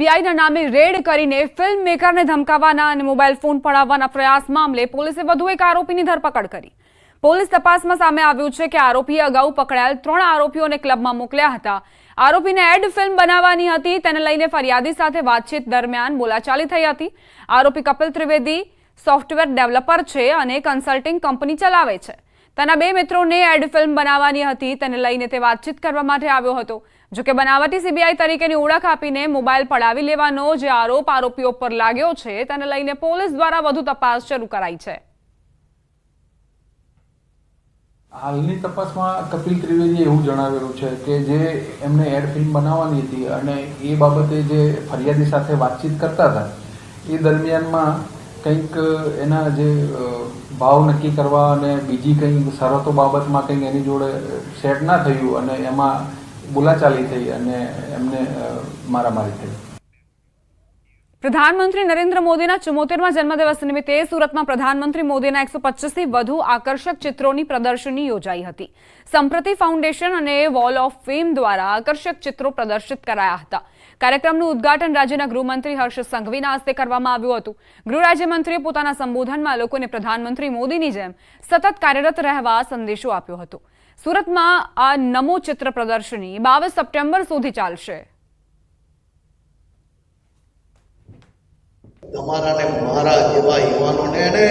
બીઆઈના નામે રેડ કરીને ફિલ્મ મેકરને ધમકાવવાના અને મોબાઈલ ફોન પડાવવાના પ્રયાસ મામલે પોલીસે વધુ એક આરોપીની ધરપકડ કરી. પોલીસ તપાસમાં સામે આવ્યું છે કે આરોપીએ અગાઉ પકડાયેલ ત્રણ આરોપીઓને ક્લબમાં મોકલ્યા હતા. આરોપીને એડ ફિલ્મ બનાવવાની હતી, તેને લઈને ફરિયાદી સાથે વાતચીત દરમિયાન બોલાચાલી થઈ હતી. આરોપી કપિલ ત્રિવેદી સોફ્ટવેર ડેવલપર છે અને કન્સલ્ટિંગ કંપની ચલાવે છે. તેના બે મિત્રોને એડ ફિલ્મ બનાવવાની હતી, તેને લઈને તે વાતચીત કરવા માટે આવ્યો હતો. જોકે બનાવટી સીબીઆઈ તરીકેની ઓળખ આપીને મોબાઈલ પડાવી લેવાનો જે આરોપ આરોપીઓ પર લાગ્યો છે, તેને લઈને પોલીસ દ્વારા વધુ તપાસ શરૂ કરાઈ છે. હાલની તપાસમાં કપિલ ત્રિવેદીએ એવું જણાવેલું છે કે જે એમને એડ ફિલ્મ બનાવવાની હતી અને એ બાબતે જે ફરિયાદી સાથે વાતચીત કરતા હતા, એ દરમિયાનમાં કંઈક એના જે ભાવ નક્કી કરવા અને બીજી કંઈક શરતો બાબતમાં કંઈક એની જોડે સેટ ના થયું અને એમાં બોલાચાલી થઈ અને એમને મારામારી થઈ. પ્રધાનમંત્રી નરેન્દ્ર મોદીના ચુમોતેરમાં જન્મદિવસ નિમિત્તે સુરતમાં પ્રધાનમંત્રી મોદીના એકસો પચીસથી વધુ આકર્ષક ચિત્રોની પ્રદર્શની યોજાઈ હતી. સંપ્રતિ ફાઉન્ડેશન અને વોલ ઓફ ફેમ દ્વારા આકર્ષક ચિત્રો પ્રદર્શિત કરાયા હતા. કાર્યક્રમનું ઉદ્ઘાટન રાજ્યના ગૃહમંત્રી હર્ષ સંઘવીના હસ્તે કરવામાં આવ્યું હતું. ગૃહ રાજ્યમંત્રીએ પોતાના સંબોધનમાં લોકોને પ્રધાનમંત્રી મોદીની જેમ સતત કાર્યરત રહેવા સંદેશો આપ્યો હતો. સુરતમાં આ નમો ચિત્ર પ્રદર્શની બાવીસ સપ્ટેમ્બર સુધી ચાલશે. તમારા ને મારા જેવા યુવાનોને ને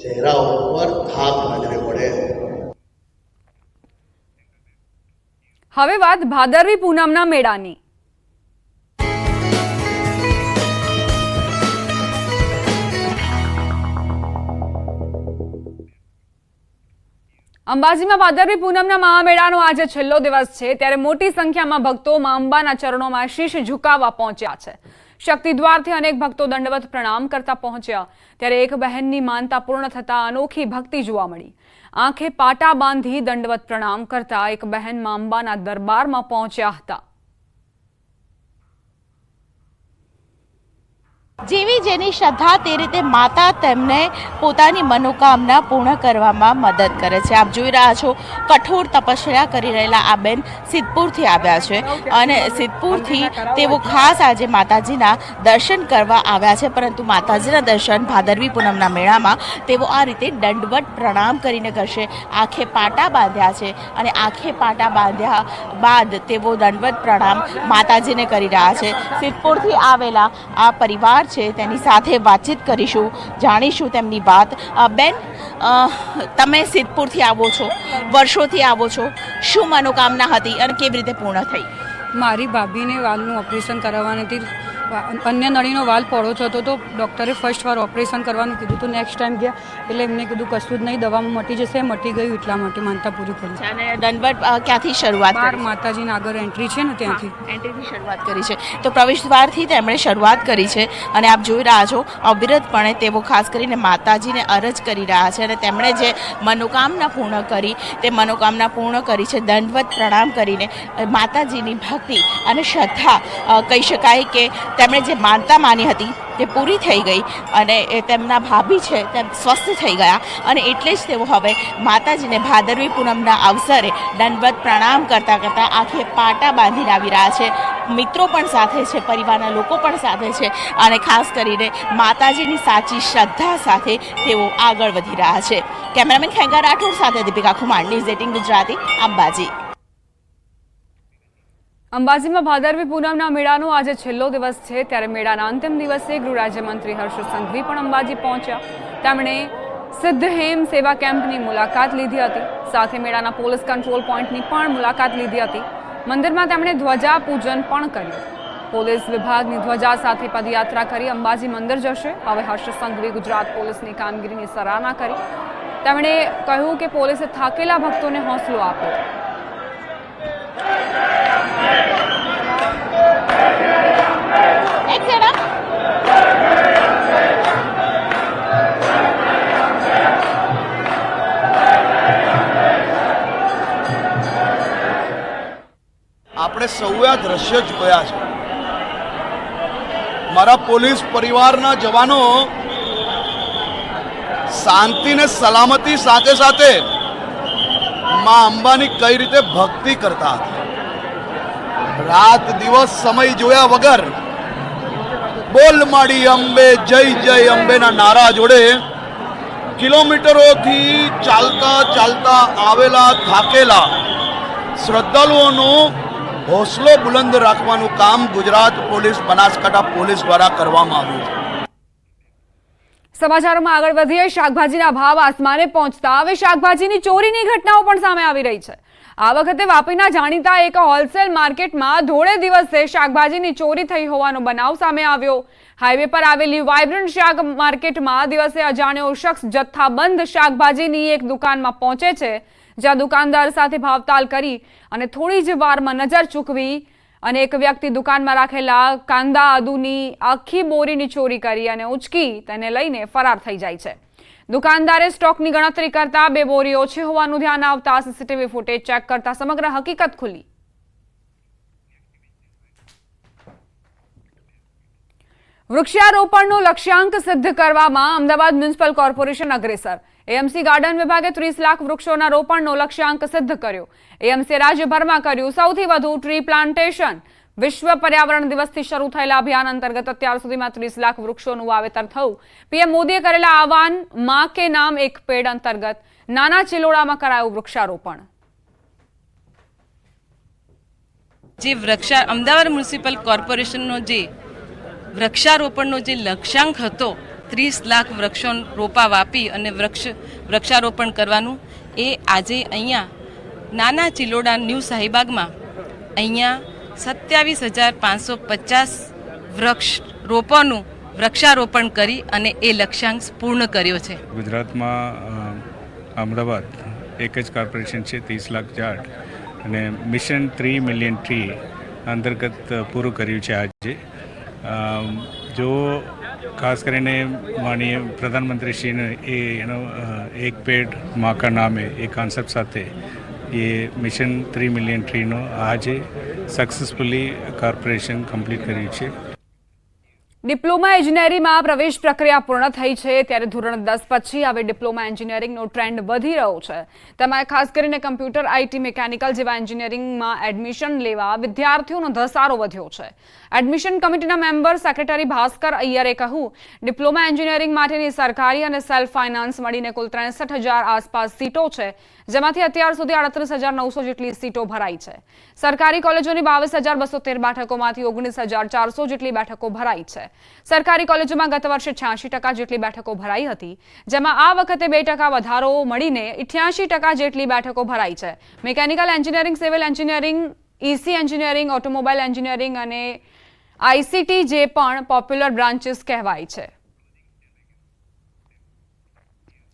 ચહેરા ઉપર થાક નજરે પડે. હવે વાત ભાદરવી પૂનમના મેળાની. અંબાજીમાં ભાદરવી પૂનમના મહામેળાનો આજે છેલ્લો દિવસ છે. ત્યારે મોટી સંખ્યામાં ભક્તો મા અંબાના ચરણોમાં શીશ ઝુકાવવા પહોંચ્યા છે. શક્તિદ્વારથી અનેક ભક્તો દંડવત પ્રણામ કરતા પહોંચ્યા. ત્યારે એક બહેનની માનતા પૂર્ણ થતા અનોખી ભક્તિ જોવા મળી. આંખે પાટા બાંધી દંડવત પ્રણામ કરતા એક બહેન મા અંબાના દરબારમાં પહોંચ્યા હતા. જેવી જેની શ્રદ્ધા તે રીતે માતા તેમને પોતાની મનોકામના પૂર્ણ કરવામાં મદદ કરે છે. આપ જોઈ રહ્યા છો, કઠોર તપસ્યા કરી રહેલા આ બેન સિદ્ધપુરથી આવ્યા છે અને સિદ્ધપુરથી તેઓ ખાસ આજે માતાજીના દર્શન કરવા આવ્યા છે. પરંતુ માતાજીના દર્શન ભાદરવી પૂનમના મેળામાં તેઓ આ રીતે દંડવટ પ્રણામ કરીને કરશે. આંખે પાટા બાંધ્યા છે અને આંખે પાટા બાંધ્યા બાદ તેઓ દંડવત પ્રણામ માતાજીને કરી રહ્યા છે. સિદ્ધપુરથી આવેલા આ પરિવાર છે, તેની સાથે વાતચીત કરીશું, જાણીશું તેમની વાત. બેન તમે સિદ્ધપુરથી આવો છો, વર્ષોથી આવો છો. શું મનોકામના હતી અને કેવી રીતે પૂર્ણ થઈ? મારી ભાભીને વાલનું ઓપરેશન કરાવવાની હતી અન્ય નળીનો વાલ પહોળો થતો તો ડૉક્ટરે ફર્સ્ટ વાર ઓપરેશન કરવાનું કીધું તો નેક્સ્ટ ટાઈમ ગયા. એટલે એમને કીધું કશું જ નહીં દવામાં મટી જશે મટી ગયું એટલા માટે માનતા પૂરી કરી. અને દંડવટ ક્યાંથી શરૂઆત બાર કરી? માતાજીના આગળ એન્ટ્રી છે ને ત્યાંથી. એન્ટ્રીથી શરૂઆત કરી છે. તો પ્રવેશ દ્વારથી તેમણે શરૂઆત કરી છે. અને આપ જોઈ રહ્યા છો અવિરતપણે તેઓ ખાસ કરીને માતાજીને અરજ કરી રહ્યા છે અને તેમણે જે મનોકામના પૂર્ણ કરી તે મનોકામના પૂર્ણ કરી છે. દંડવત પ્રણામ કરીને માતાજીની ભક્તિ અને શ્રદ્ધા કહી શકાય કે તેમણે જે માનતા માની હતી તે પૂરી થઈ ગઈ અને એ તેમના ભાભી છે તેમ સ્વસ્થ થઈ ગયા અને એટલે જ તેઓ હવે માતાજીને ભાદરવી પૂનમના અવસરે દંડવત પ્રણામ કરતાં કરતાં આંખે પાટા બાંધીને આવી રહ્યા છે. મિત્રો પણ સાથે છે, પરિવારના લોકો પણ સાથે છે અને ખાસ કરીને માતાજીની સાચી શ્રદ્ધા સાથે તેઓ આગળ વધી રહ્યા છે. કેમેરામેન ખેંગા રાઠોડ સાથે દીપિકા ખુમાર ન્યૂઝ એટીન ગુજરાતી, અંબાજી. અંબાજીમાં ભાદરવી પૂનમના મેળાનો આજે છેલ્લો દિવસ છે. ત્યારે મેળાના અંતિમ દિવસે ગૃહ રાજ્યમંત્રી હર્ષ સંઘવી પણ અંબાજી પહોંચ્યા. તેમણે સિદ્ધહેમ સેવા કેમ્પની મુલાકાત લીધી હતી. સાથે મેળાના પોલીસ કંટ્રોલ પોઈન્ટની પણ મુલાકાત લીધી હતી. મંદિરમાં તેમણે ધ્વજા પૂજન પણ કર્યું. પોલીસ વિભાગની ધ્વજા સાથે પદયાત્રા કરી અંબાજી મંદિર જશે. હવે હર્ષ સંઘવી ગુજરાત પોલીસની કામગીરીની સરાહના કરી. તેમણે કહ્યું કે પોલીસે થાકેલા ભક્તોને હોંસલો આપ્યો. આપણે સૌએ આ દ્રશ્ય જોયા છે. મારા પોલીસ પરિવારના જવાનો શાંતિ ને સલામતી સાથે સાથે માં અંબાની કઈ રીતે ભક્તિ કરતા હતા? રાત દિવસ સમય જોયા વગર બોલ માડી અંબે, જય જય અંબેના નારા જોડે કિલોમીટરોથી ચાલતા ચાલતા આવેલા, થાકેલા શ્રદ્ધાળુઓનો હોસલો બુલંદ રાખવાનું કામ ગુજરાત પોલીસ બનાસકાંઠા પોલીસ દ્વારા કરવામાં આવ્યું છે. સમાચારોમાં આગળ વધીએ. શાકભાજીના ભાવ આસમાને પહોંચતા હવે શાકભાજીની ચોરીની ઘટનાઓ પણ સામે આવી રહી છે. આ વખતે વાપીના જાણીતા એક હોલસેલ માર્કેટમાં ધોળે દિવસે શાકભાજીની ચોરી થઈ હોવાનો બનાવ સામે આવ્યો. હાઈવે પર આવેલી વાઇબ્રન્ટ શાક માર્કેટમાં દિવસે અજાણ્યો શખ્સ જથ્થાબંધ શાકભાજીની એક દુકાનમાં પહોંચે છે. જ્યાં દુકાનદાર સાથે ભાવતાલ કરી અને થોડી જ વારમાં નજર ચૂકવી અને એક વ્યક્તિ દુકાનમાં રાખેલા કાંદા આદુની આખી બોરીની ચોરી કરી અને ઉચકી તેને લઈને ફરાર થઈ જાય છે. દુકાનદારે સ્ટોકની ગણતરી કરતા બે બોરી ઓછી હોવાનું ધ્યાન આવતા સીસીટીવી ફૂટેજ ચેક કરતા સમગ્ર હકીકત ખુલી. વૃક્ષારોપણનો લક્ષ્યાંક સિદ્ધ કરવામાં અમદાવાદ મ્યુનિસિપલ કોર્પોરેશન અગ્રેસર. એએમસી ગાર્ડન વિભાગે ત્રીસ લાખ વૃક્ષોના રોપણનો લક્ષ્યાંક સિદ્ધ કર્યો. એએમસી રાજ્યભરમાં કર્યું સૌથી વધુ ટ્રી પ્લાન્ટેશન. વિશ્વ પર્યાવરણ દિવસથી શરૂ થયેલા અભિયાન અંતર્ગત અત્યાર સુધીમાં ત્રીસ લાખ વૃક્ષોનું વાવેતર થયું. પીએમ મોદીએ કરેલા આહવાન, માં કે નામ એક પેડ અંતર્ગત નાના ચિલોડામાં કરાયું વૃક્ષારોપણ. જે વૃક્ષા, અમદાવાદ મ્યુનિસિપલ કોર્પોરેશનનો જે વૃક્ષારોપણનો જે લક્ષ્યાંક હતો ત્રીસ લાખ વૃક્ષો રોપા વાપી અને વૃક્ષ, વૃક્ષારોપણ કરવાનું એ આજે અહીંયા નાના ચિલોડા ન્યૂ સાહીબાગમાં અહીંયા સત્યાવીસ હજાર પાંચસો પચાસ વૃક્ષ રોપવાનું, વૃક્ષારોપણ કરી અને એ લક્ષ્યાંક પૂર્ણ કર્યો છે. ગુજરાતમાં અમદાવાદ એક જ કોર્પોરેશન છે, ત્રીસ લાખ ઝાડ. અને મિશન થ્રી મિલિયન ટ્રી અંતર્ગત પૂરું કર્યું છે આજે. જો ખાસ કરીને માનીય પ્રધાનમંત્રીશ્રીને એ એનો એક પેડ મા કા નામે એ કોન્સેપ્ટ સાથે એ મિશન થ્રી મિલિયન ટ્રીનો આજે સક્સેસફુલી કોર્પોરેશન કમ્પ્લીટ કર્યું છે. ડિપ્લોમા એન્જિનિયરિંગમાં પ્રવેશ પ્રક્રિયા પૂર્ણ થઈ છે, ત્યારે ધોરણ દસ પછી હવે ડિપ્લોમા એન્જિનિયરિંગનો ટ્રેન્ડ વધી રહ્યો છે. તેમાં ખાસ કરીને કમ્પ્યુટર આઈટી મિકેનિકલ જેવા એન્જિનિયરિંગમાં એડમિશન લેવા વિદ્યાર્થીઓનો ધસારો વધ્યો છે. એડમિશન કમિટીના મેમ્બર સેક્રેટરી ભાસ્કર અય્યરે કહ્યું, ડિપ્લોમા એન્જિનિયરિંગ માટેની સરકારી અને સેલ્ફ ફાઇનાન્સ મળીને કુલ ત્રેસઠ આસપાસ સીટો છે. જેમાંથી અત્યાર સુધી આડત્રીસ હજાર નવસો જેટલી સીટો ભરાઈ છે. સરકારી કોલેજોની બાવીસ હજાર બસો તેર બેઠકોમાંથી ઓગણીસ હજાર ચારસો જેટલી બેઠકો ભરાઈ છે. સરકારી કોલેજોમાં ગત વર્ષે છ્યાસી ટકા જેટલી બેઠકો ભરાઈ હતી, જેમાં આ વખતે બે ટકા વધારો મળીને ઇઠ્યાસી ટકા જેટલી બેઠકો ભરાઈ છે. Mechanical engineering, civil engineering EC engineering, automobile engineering અને આઈસીટી જે પણ પોપ્યુલર બ્રાન્ચીસ કહેવાય છે.